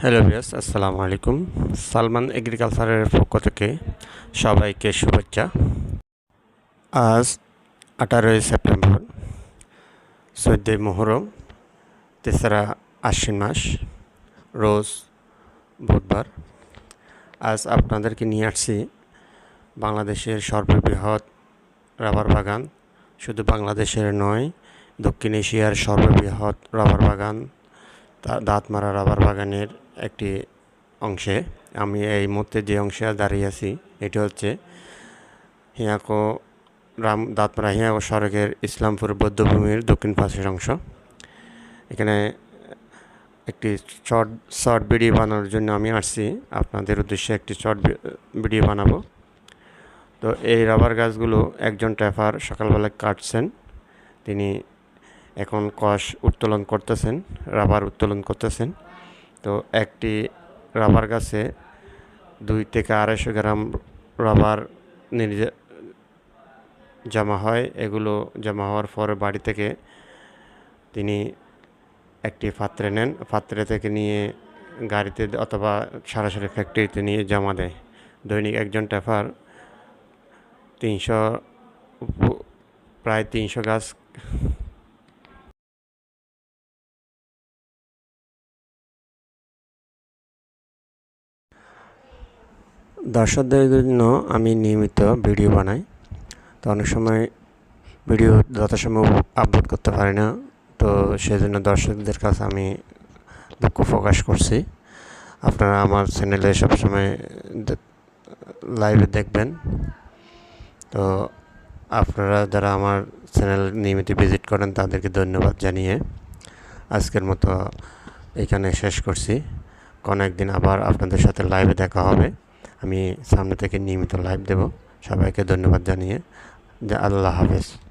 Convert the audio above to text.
Hello ভিয়াস আসসালামু আলাইকুম। সালমান এগ্রিকালচারের পক্ষ থেকে সবাইকে শুভেচ্ছা। আজ আঠারোই সেপ্টেম্বর চোদ্দোই মোহরম, তেসরা আশ্বিন মাস, রোজ বুধবার। আজ আপনাদেরকে নিয়ে আসছি বাংলাদেশের সর্ববৃহৎ রাবার বাগান। শুধু বাংলাদেশের নয়, দক্ষিণ এশিয়ার সর্ববৃহৎ রাবার বাগান দাঁতমারা রাবার বাগানের একটি অংশে। আমি এই মুহূর্তে যে অংশে দাঁড়িয়ে আছি, এটি হচ্ছে হিয়াকো রাম, দাঁতপাড়া হিয়াকো সড়কের ইসলামপুর বৌদ্ধভূমির দক্ষিণ পাশের অংশ। এখানে একটি শর্ট শর্ট ভিডিও বানানোর জন্য আমি আসছি। আপনাদের উদ্দেশ্যে একটি শর্ট ভিডিও বানাবো। তো এই রাবার গাছগুলো একজন ট্যাফার সকালবেলা কাটছেন। তিনি এখন কষ উত্তোলন করতেছেন, রাবার উত্তোলন করতেছেন। তো একটি রাবার গাছে দুই থেকে আড়াইশো গ্রাম রাবার নির্জা জমা হয়। এগুলো জমা হওয়ার পরে বাড়ি থেকে তিনি একটি পাত্রে নেন। পাত্রে থেকে নিয়ে গাড়িতে অথবা সরাসরি ফ্যাক্টরিতে নিয়ে জমা দেয়। দৈনিক একজন ট্যাফার তিনশো, প্রায় তিনশো গাছ দর্শকদের জন্য আমি নিয়মিত ভিডিও বানাই। তো অনেক সময় ভিডিও যথাসময় আপলোড করতে পারি না। তো সেজন্য দর্শকদের কাছে আমি দুঃখ প্রকাশ করছি। আপনারা আমার চ্যানেলে সবসময় লাইভে দেখবেন। তো আপনারা যারা আমার চ্যানেল নিয়মিত ভিজিট করেন, তাদেরকে ধন্যবাদ জানিয়ে আজকের মতো এখানে শেষ করছি। কোনো একদিন আবার আপনাদের সাথে লাইভে দেখা হবে। আমি সামনে থেকে নিয়মিত লাইভ দেব। সবাইকে ধন্যবাদ জানিয়ে। যে আল্লাহ হাফেজ।